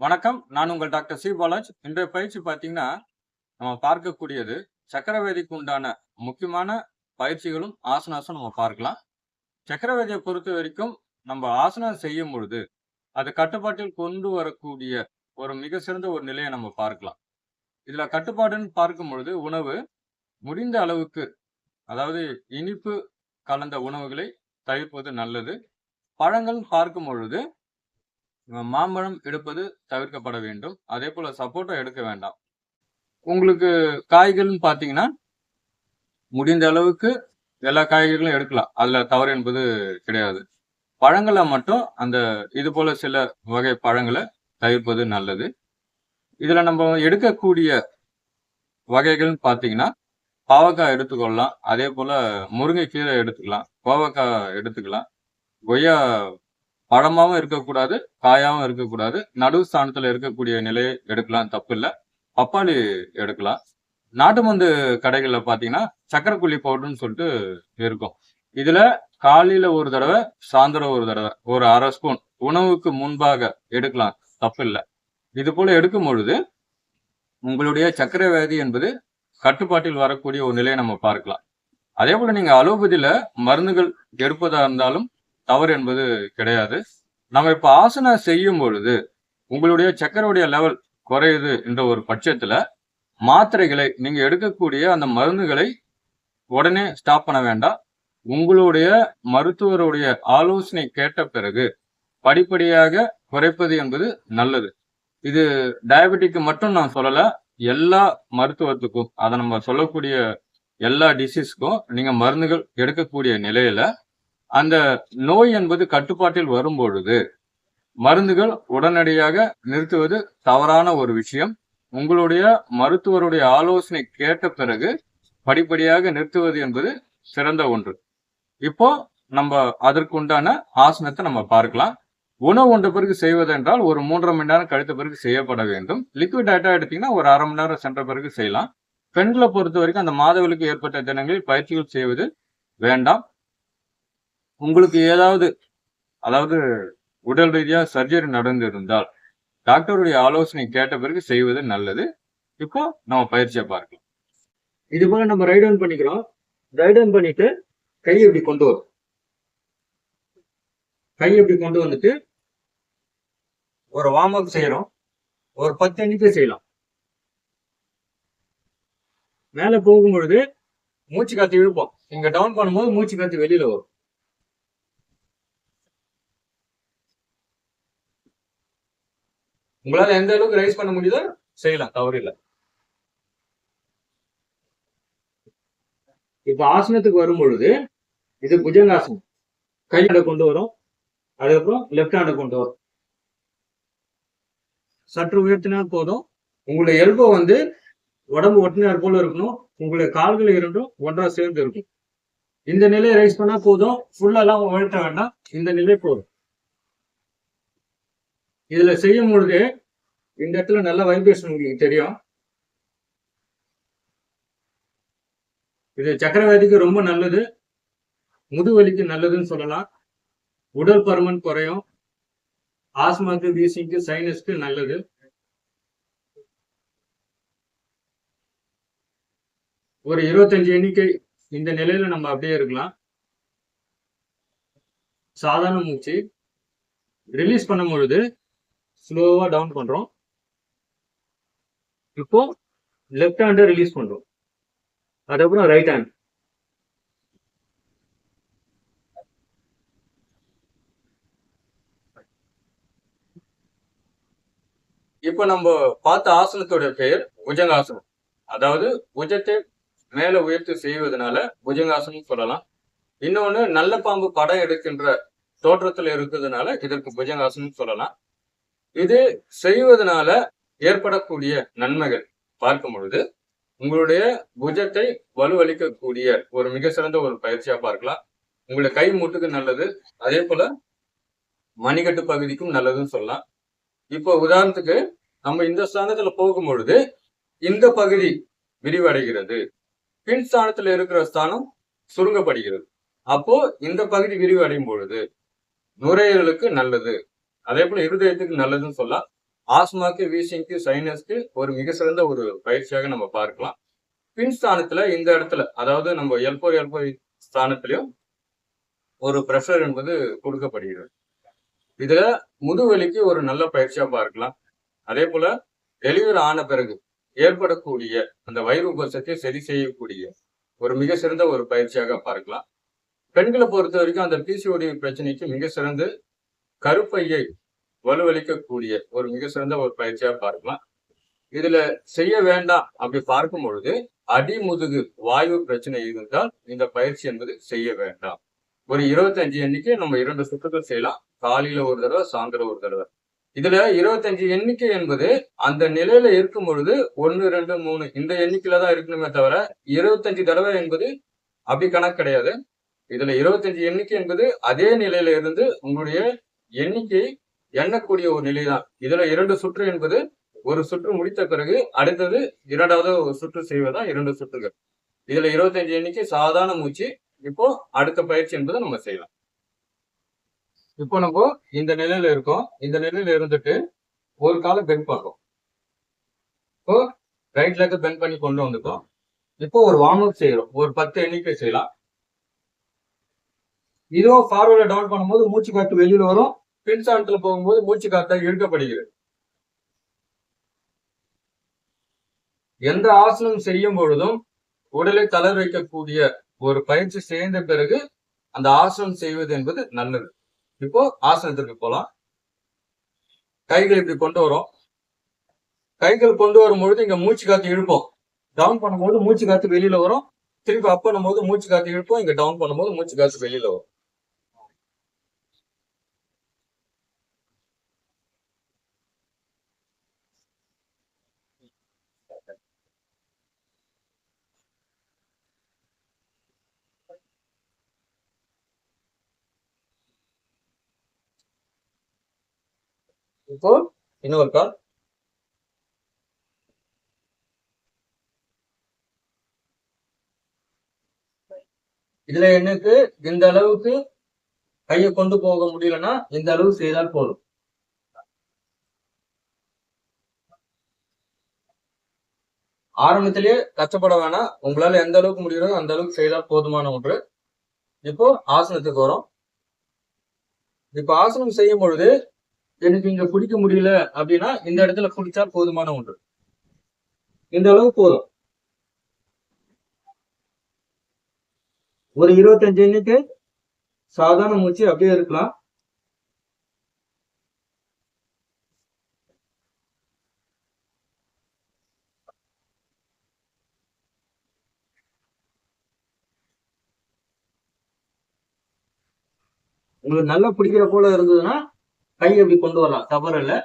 வணக்கம். நான் உங்கள் டாக்டர் சி. பாலாஜ். இன்றைய பயிற்சி பார்த்தீங்கன்னா நம்ம பார்க்கக்கூடியது சக்கரவேதிக்கு உண்டான முக்கியமான பயிற்சிகளும் ஆசனாஸும் நம்ம பார்க்கலாம். சக்கரவேதியை பொறுத்த வரைக்கும் நம்ம ஆசனம் செய்யும் பொழுது அது கட்டுப்பாட்டில் கொண்டு வரக்கூடிய ஒரு மிக சிறந்த ஒரு நிலையை நம்ம பார்க்கலாம். இதில் கட்டுப்பாடுன்னு பார்க்கும் பொழுது உணவு முடிந்த அளவுக்கு அதாவது இனிப்பு கலந்த உணவுகளை தவிர்ப்பது நல்லது. பழங்கள் பார்க்கும் பொழுது மாம்பழம் எடுப்பது தவிர்க்கப்பட வேண்டும். அதே போல சப்போட்டா எடுக்க வேண்டாம். உங்களுக்கு காய்கள்னு பார்த்தீங்கன்னா முடிந்த அளவுக்கு எல்லா காய்கறிகளும் எடுக்கலாம். அதுல தவறு என்பது கிடையாது. பழங்களை மட்டும் அந்த இது போல சில வகை பழங்களை தவிர்ப்பது நல்லது. இதுல நம்ம எடுக்கக்கூடிய வகைகள்னு பார்த்தீங்கன்னா பாவக்காய் எடுத்துக்கொள்ளலாம். அதே போல முருங்கைக்கீரை எடுத்துக்கலாம். கோவக்காய் எடுத்துக்கலாம். கொய்யா பழமாவும் இருக்கக்கூடாது காயாவும் இருக்கக்கூடாது. நடு ஸ்தானத்துல இருக்கக்கூடிய நிலையை எடுக்கலாம் தப்பு இல்லை பப்பாளி எடுக்கலாம். நாட்டு மந்து கடைகள்ல பாத்தீங்கன்னா சக்கரைக்குள்ளி பவுடர்னு சொல்லிட்டு இருக்கும். இதுல காலையில ஒரு தடவை சாயந்தரம் ஒரு தடவை ஒரு அரை ஸ்பூன் உணவுக்கு முன்பாக எடுக்கலாம் தப்பு இல்லை இது போல எடுக்கும் பொழுது உங்களுடைய சர்க்கரை வியாதி என்பது கட்டுப்பாட்டில் வரக்கூடிய ஒரு நிலையை நம்ம பார்க்கலாம். அதே போல நீங்க அலோபதியில மருந்துகள் எடுப்பதா இருந்தாலும் தவறு என்பது கிடையாது. நம்ம இப்போ ஆசனம் செய்யும் பொழுது உங்களுடைய சக்கரவுடைய லெவல் குறையுது என்ற ஒரு பட்சத்தில் மாத்திரைகளை நீங்கள் எடுக்கக்கூடிய அந்த மருந்துகளை உடனே ஸ்டாப் பண்ண வேண்டாம். உங்களுடைய மருத்துவருடைய ஆலோசனை கேட்ட பிறகு படிப்படியாக குறைப்பது என்பது நல்லது. இது டயபெட்டிக்கு மட்டும் நான் சொல்லலை எல்லா மருத்துவத்துக்கும் அதை நம்ம சொல்லக்கூடிய எல்லா டிசீஸ்க்கும் நீங்கள் மருந்துகள் எடுக்கக்கூடிய நிலையில அந்த நோய் என்பது கட்டுப்பாட்டில் வரும்பொழுது மருந்துகள் உடனடியாக நிறுத்துவது தவறான ஒரு விஷயம். உங்களுடைய மருத்துவருடைய ஆலோசனை கேட்ட பிறகு படிப்படியாக நிறுத்துவது என்பது சிறந்த ஒன்று. இப்போ நம்ம அதற்குண்டான ஆசனத்தை நம்ம பார்க்கலாம். உணவு உண்ட பிறகு செய்வதென்றால் ஒரு மூன்றரை மணி நேரம் கழித்த பிறகு செய்யப்பட வேண்டும். லிக்விட் டயட்டா எடுத்தீங்கன்னா ஒரு அரை மணி நேரம் சென்ற பிறகு செய்யலாம். பெண்களை பொறுத்த வரைக்கும் அந்த மாதவிலுக்கு ஏற்பட்ட தினங்களில் பயிற்சிகள் செய்வது வேண்டாம். உங்களுக்கு ஏதாவது அதாவது உடல் ரீதியா சர்ஜரி நடந்திருந்தால் டாக்டருடைய ஆலோசனை கேட்ட பிறகு செய்வது நல்லது. இப்போ நம்ம பயிற்சியை பார்க்கலாம். இது போல நம்ம ரைட் ஆன் பண்ணிக்கிறோம். ரைட் ஆன் பண்ணிட்டு கையை இப்படி கொண்டு வரும்? கையை இப்படி கொண்டு வந்துட்டு ஒரு வார்ம் அப் செய்யறோம். ஒரு பத்து எண்ணிக்கை செய்யலாம். மேல போகும்பொழுது மூச்சு காத்து இழுப்போம். இங்க டவுன் பண்ணும்போது மூச்சு காத்து வெளியில வரும். உங்களால எந்த அளவுக்கு ரைஸ் பண்ண முடியுதோ செய்யலாம் தவறு இல்லை. இப்ப ஆசனத்துக்கு வரும் பொழுது இது புஜங்காசனம். கையில கொண்டு வரும் அதுக்கப்புறம் லெஃப்ட் ஹேண்டை கொண்டு வரும். சற்று உயர்த்தினால் போதும். உங்களுடைய எல்போ வந்து உடம்பு ஒட்டினார் போல இருக்கணும். உங்களுடைய கால்கள் இரண்டும் ஒன்றா சேர்ந்து இருக்கும். இந்த நிலையை ரைஸ் பண்ணா போதும். ஃபுல்லெல்லாம் உயர்த்த வேண்டாம். இந்த நிலை போதும். இதுல செய்யும் பொழுது இந்த இடத்துல நல்ல வைப்ரேஷன் உங்களுக்கு தெரியும். இது சக்கரவியாதிக்கு ரொம்ப நல்லது. முதுவலிக்கு நல்லதுன்னு சொல்லலாம். உடல் பருமன் குறையும். ஆஸ்மாக்கு வீசிங்க்கு சைனஸ்க்கு நல்லது. ஒரு இருபத்தஞ்சு எண்ணிக்கை இந்த நிலையில நம்ம அப்படியே இருக்கலாம். சாதாரண மூச்சு. ரிலீஸ் பண்ணும் பொழுது ஸ்லோவா டவுன் பண்றோம். இப்போ லெஃப்ட் ஹேண்டை ரிலீஸ் பண்ணுறோம் அதுக்கப்புறம் ரைட் ஹேண்ட் இப்போ நம்ம பார்த்த ஆசனத்தோட பெயர் புஜங்காசனம். அதாவது புஜத்தை மேல உயர்த்தி செய்வதனால புஜங்காசனம் சொல்லலாம். இன்னொன்னு நல்ல பாம்பு படம் எடுக்கின்ற தோற்றத்தில் இருக்கிறதுனால இதற்கு புஜங்காசனம் சொல்லலாம். இது செய்வதனால ஏற்படக்கூடிய நன்மைகள். பார்க்கும் பொழுது உங்களுடைய புஜத்தை வலுவளிக்கக்கூடிய ஒரு மிக சிறந்த ஒரு பயிற்சியா பார்க்கலாம். உங்களுடைய கை மூட்டுக்கு நல்லது. அதே போல மணிக்கட்டு பகுதிக்கும் நல்லதுன்னு சொல்லலாம். இப்போ உதாரணத்துக்கு நம்ம இந்த ஸ்தானத்துல போகும் பொழுது இந்த பகுதி விரிவடைகிறது. பின் ஸ்தானத்துல இருக்கிற ஸ்தானம் சுருங்கப்படுகிறது. அப்போ இந்த பகுதி விரிவடையும் பொழுது நுரையீரலுக்கு நல்லது. அதே போல இருதயத்துக்கு நல்லதுன்னு சொல்லலாம். ஆஸ்மாக்கு வீசிங்க்கு சைனஸ்க்கு ஒரு மிக சிறந்த ஒரு பயிற்சியாக நம்ம பார்க்கலாம். பின் ஸ்தானத்துல இந்த இடத்துல அதாவது நம்ம எல்போர் எல்போ ஸ்தானத்திலையும் ஒரு ப்ரெஷர் என்பது கொடுக்கப்படுகிறது. இதுல முதுவலிக்கு ஒரு நல்ல பயிற்சியா பார்க்கலாம். அதே போல டெலிவரி ஆன பிறகு ஏற்படக்கூடிய அந்த வயிறு உபசத்தை சரி செய்யக்கூடிய ஒரு மிக சிறந்த ஒரு பயிற்சியாக பார்க்கலாம். பெண்களை பொறுத்த வரைக்கும் அந்த பிசிஓடி பிரச்சனைக்கு மிக சிறந்து கருப்பையை வலுவளிக்கக்கூடிய ஒரு மிக சிறந்த ஒரு பயிற்சியா பார்க்கலாம் இதுல செய்ய வேண்டாம் அப்படி பார்க்கும் பொழுது அடிமுதுகு வாயு பிரச்சனை இருந்தால் இந்த பயிற்சி என்பது செய்ய வேண்டாம். ஒரு இருபத்தஞ்சு எண்ணிக்கை நம்ம இரண்டு சுற்றுகள் செய்யலாம். காலையில ஒரு தடவை சாயந்தரம் ஒரு தடவை. இதுல இருபத்தஞ்சு எண்ணிக்கை என்பது அந்த நிலையில இருக்கும் பொழுது ஒன்னு ரெண்டு மூணு இந்த எண்ணிக்கையில தான் இருக்கணுமே தவிர இருபத்தஞ்சு தடவை என்பது அப்படி கணக்கு கிடையாது. இதுல இருபத்தஞ்சு எண்ணிக்கை என்பது அதே நிலையில இருந்து உங்களுடைய எண்ணிக்கை எண்ணக்கூடிய ஒரு நிலைதான். இதுல இரண்டு சுற்று என்பது ஒரு சுற்று முடித்த பிறகு அடுத்தது இரண்டாவது ஒரு சுற்று செய்வதுதான் இரண்டு சுற்றுகள். இதுல இருபத்தஞ்சு எண்ணிக்கை சாதாரண மூச்சு. இப்போ அடுத்த பயிற்சி என்பதை நம்ம செய்யலாம். இப்போ நம்ம இந்த நிலையில இருக்கோம். இந்த நிலையில இருந்துட்டு ஒரு காலை பெண்ட் பண்றோம். இப்போ ரைட் லெக் பெண்ட் பண்ணி கொண்டு வந்துட்டோம். இப்போ ஒரு வார்ம் அப் செய்யறோம். ஒரு பத்து எண்ணிக்கை செய்யலாம். இதுவும் ஃபார்வர்ட டவுன் பண்ணும்போது மூச்சு காற்று வெளியில் வரும். பின் போகும்போது மூச்சு காற்றாக இழுக்கப்படுகிறது. எந்த ஆசனம் செய்யும் பொழுதும் உடலை தளர வைக்கக்கூடிய ஒரு பயிற்சி செய்த பிறகு அந்த ஆசனம் செய்வது என்பது நல்லது. இப்போ ஆசனத்திற்கு போகலாம் கைகள் இப்படி கொண்டு வரும். கைகள் கொண்டு வரும் பொழுது இங்க மூச்சு காத்து இழுப்போம். டவுன் பண்ணும்போது மூச்சு காத்து வெளியில வரும். திருப்பி அப் பண்ணும்போது மூச்சு காத்து இழுப்போம். இங்க டவுன் பண்ணும்போது மூச்சு காத்து வெளியில வரும். இப்போ இன்னொரு கால் இதுல எனக்கு இந்த அளவுக்கு கையை கொண்டு போக முடியலன்னா இந்த அளவு செய்தால் போதும். ஆரம்பத்திலேயே கஷ்டப்பட வேணாம். உங்களால எந்த அளவுக்கு முடியுதோ அந்த அளவுக்கு செய்தால் போதுமான ஒன்று. இப்போ ஆசனத்துக்கு வரும். இப்போ ஆசனம் செய்யும் பொழுது எனக்கு இங்க பிடிக்க முடியல அப்படின்னா இந்த இடத்துல பிடிச்சா போதுமான ஒன்று. இந்த அளவு போதும். ஒரு இருபத்தஞ்சு எண்ணிக்கை சாதாரண மூச்சு அப்படியே இருக்கலாம். உங்களுக்கு நல்லா பிடிக்கிற போல இருந்ததுன்னா கை அப்படி கொண்டு வரலாம். தவறு இல்லை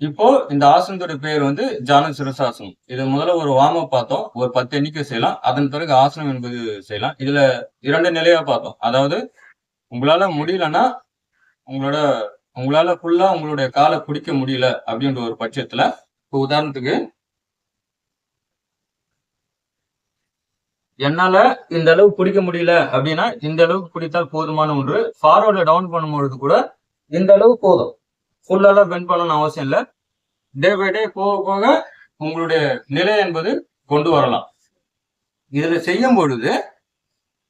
இப்போ இந்த ஆசனத்தோட பேர் வந்து ஜான சிரசாசனம். இது முதல்ல ஒரு வார்ம் அப் பார்த்தோம். ஒரு பத்து எண்ணிக்கை செய்யலாம். அதன் பிறகு ஆசனம் என்பது செய்யலாம். இதுல இரண்டு நிலையா பார்த்தோம். அதாவது உங்களால முடியலன்னா உங்களோட உங்களால ஃபுல்லா உங்களுடைய காலை பிடிக்க முடியல அப்படின்ற ஒரு பட்சத்துல இப்போ உதாரணத்துக்கு என்னால இந்த அளவு பிடிக்க முடியல அப்படின்னா இந்த அளவுக்கு பிடித்தால் போதுமான ஒன்று ஃபார்வர்டை டவுன் பண்ணும்பொழுது கூட இந்த அளவு போதும். ஃபுல்லாலாம் பெண்ட் பண்ணணும்னு அவசியம் இல்லை. டே பை டே போக போக உங்களுடைய நிலை என்பது கொண்டு வரலாம். இதில் செய்யும் பொழுது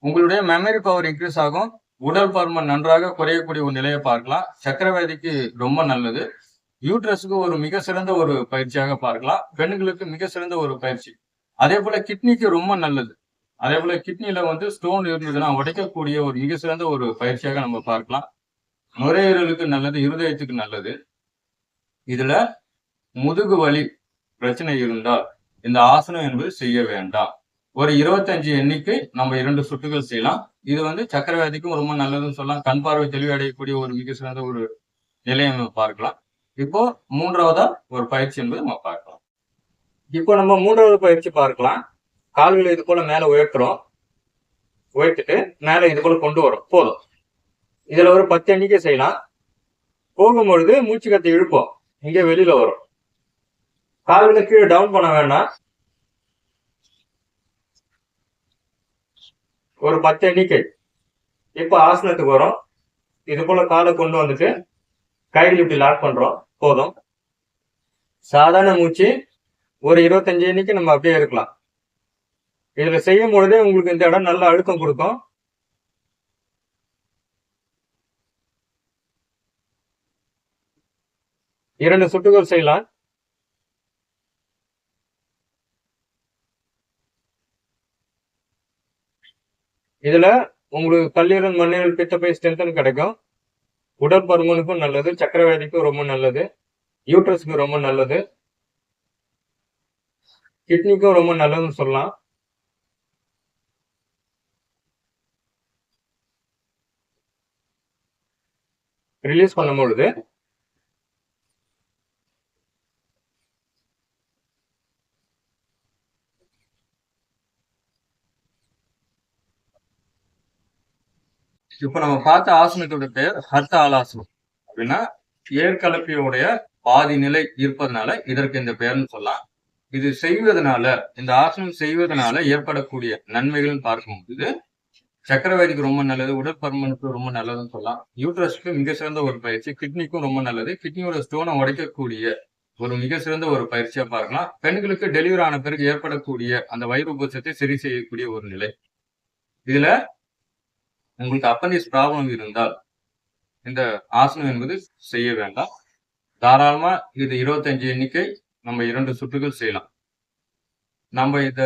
உங்களுடைய மெமரி பவர் இன்க்ரீஸ் ஆகும். உடல் பருமன் நன்றாக குறையக்கூடிய ஒரு நிலையை பார்க்கலாம். சக்கரவதிக்கு ரொம்ப நல்லது. யூட்ரஸுக்கு ஒரு மிக சிறந்த ஒரு பயிற்சியாக பார்க்கலாம். பெண்களுக்கு மிக சிறந்த ஒரு பயிற்சி. அதே போல கிட்னிக்கு ரொம்ப நல்லது. அதே போல கிட்னியில வந்து ஸ்டோன் இருந்ததுன்னா உடைக்கக்கூடிய ஒரு மிக சிறந்த ஒரு பயிற்சியாக நம்ம பார்க்கலாம். நுரையீரலுக்கு நல்லது இருதயத்துக்கு நல்லது. இதுல முதுகு வலி பிரச்சனை இருந்தால் இந்த ஆசனம் என்பது செய்ய வேண்டாம். ஒரு இருபத்தஞ்சு எண்ணிக்கை நம்ம இரண்டு சுட்டுகள் செய்யலாம். இது வந்து சக்கரவாதிக்கும் ரொம்ப நல்லதுன்னு சொல்லலாம். கண் பார்வை தெளிவடையக்கூடிய ஒரு மிக சிறந்த ஒரு நிலையை நம்ம பார்க்கலாம். இப்போ மூன்றாவதா ஒரு பயிற்சி என்பது நம்ம பார்க்கலாம். இப்போ நம்ம மூன்றாவது பயிற்சி பார்க்கலாம். கால்களை இது போல மேல உயர்த்துறோம். உயர்த்திட்டு மேல இது போல கொண்டு வரோம். போதும். இதுல ஒரு பத்து எண்ணிக்கை செய்யலாம். போகும்பொழுது மூச்சு கத்தி இழுப்போம். இங்கே வெளியில வரும். கால்களை கீழே டவுன் பண்ண வேண்டாம். ஒரு பத்து எண்ணிக்கை. இப்போ ஆசனத்துக்கு வரும். இது போல காலை கொண்டு வந்துட்டு கையில் இப்படி லாக் பண்றோம். போதும். சாதாரண மூச்சு ஒரு இருபத்தஞ்சு எண்ணிக்கை நம்ம அப்படியே இருக்கலாம். இதுல செய்யும் பொழுதே உங்களுக்கு இந்த இடம் நல்ல அழுத்தம் கொடுக்கும். இரண்டு சுட்டுகள் செய்யலாம். இதுல உங்களுக்கு கல்லீரல் மண்ணீரல் பித்தப்பை ஸ்ட்ரென்தன் கிடைக்கும். உடற்பருமனுக்கும் நல்லது சக்கரவாதிக்கும் ரொம்ப நல்லது யூட்ரஸ்க்கு ரொம்ப நல்லது கிட்னிக்கும் ரொம்ப நல்லதுன்னு சொல்லலாம். ரிலீஸ் பண்ணும் பொழுது இப்ப நம்ம பார்த்த ஆசனத்தோட பெயர் ஹர்த்த ஆலாசனம் அப்படின்னா ஏற்கலப்பியோடைய பாதி நிலை இருப்பதனால இதற்கு இந்த பெயர்னு சொல்லலாம். இது செய்வதனால இந்த ஆசனம் செய்வதனால ஏற்படக்கூடிய நன்மைகள்னு பார்க்கும்போது சக்கரவாதிக்கு ரொம்ப நல்லது உடற்பருமனுக்கு ரொம்ப நல்லதுன்னு சொல்லலாம். யூட்ரஸ்க்கு மிக சிறந்த ஒரு பயிற்சி கிட்னிக்கும் ரொம்ப நல்லது. கிட்னியோட ஸ்டோனை உடைக்கக்கூடிய ஒரு மிக சிறந்த ஒரு பயிற்சியா பார்க்கலாம். பெண்களுக்கு டெலிவரி ஆன பிறகு ஏற்படக்கூடிய அந்த வயிறு உபசத்தை சரி செய்யக்கூடிய ஒரு நிலை. இதுல உங்களுக்கு அப்பண்டிஸ் ப்ராப்ளம் இருந்தால் இந்த ஆசனம் என்பது செய்ய வேண்டாம். தாராளமா இது இருபத்தஞ்சு எண்ணிக்கை நம்ம இரண்டு சுற்றுகள் செய்யலாம். நம்ம இத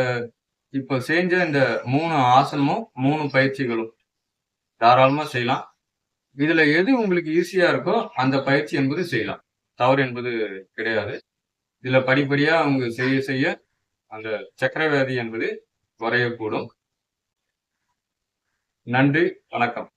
இப்போ செஞ்ச இந்த மூணு ஆசனமும் மூணு பயிற்சிகளும் தாராளமா செய்யலாம். இதுல எது உங்களுக்கு ஈஸியா இருக்கோ அந்த பயிற்சி என்பது செய்யலாம். தவறு என்பது கிடையாது. இதுல படிப்படியா அவங்க செய்ய செய்ய அந்த சக்கரவியாதி என்பது குறையக்கூடும் நன்றி வணக்கம்.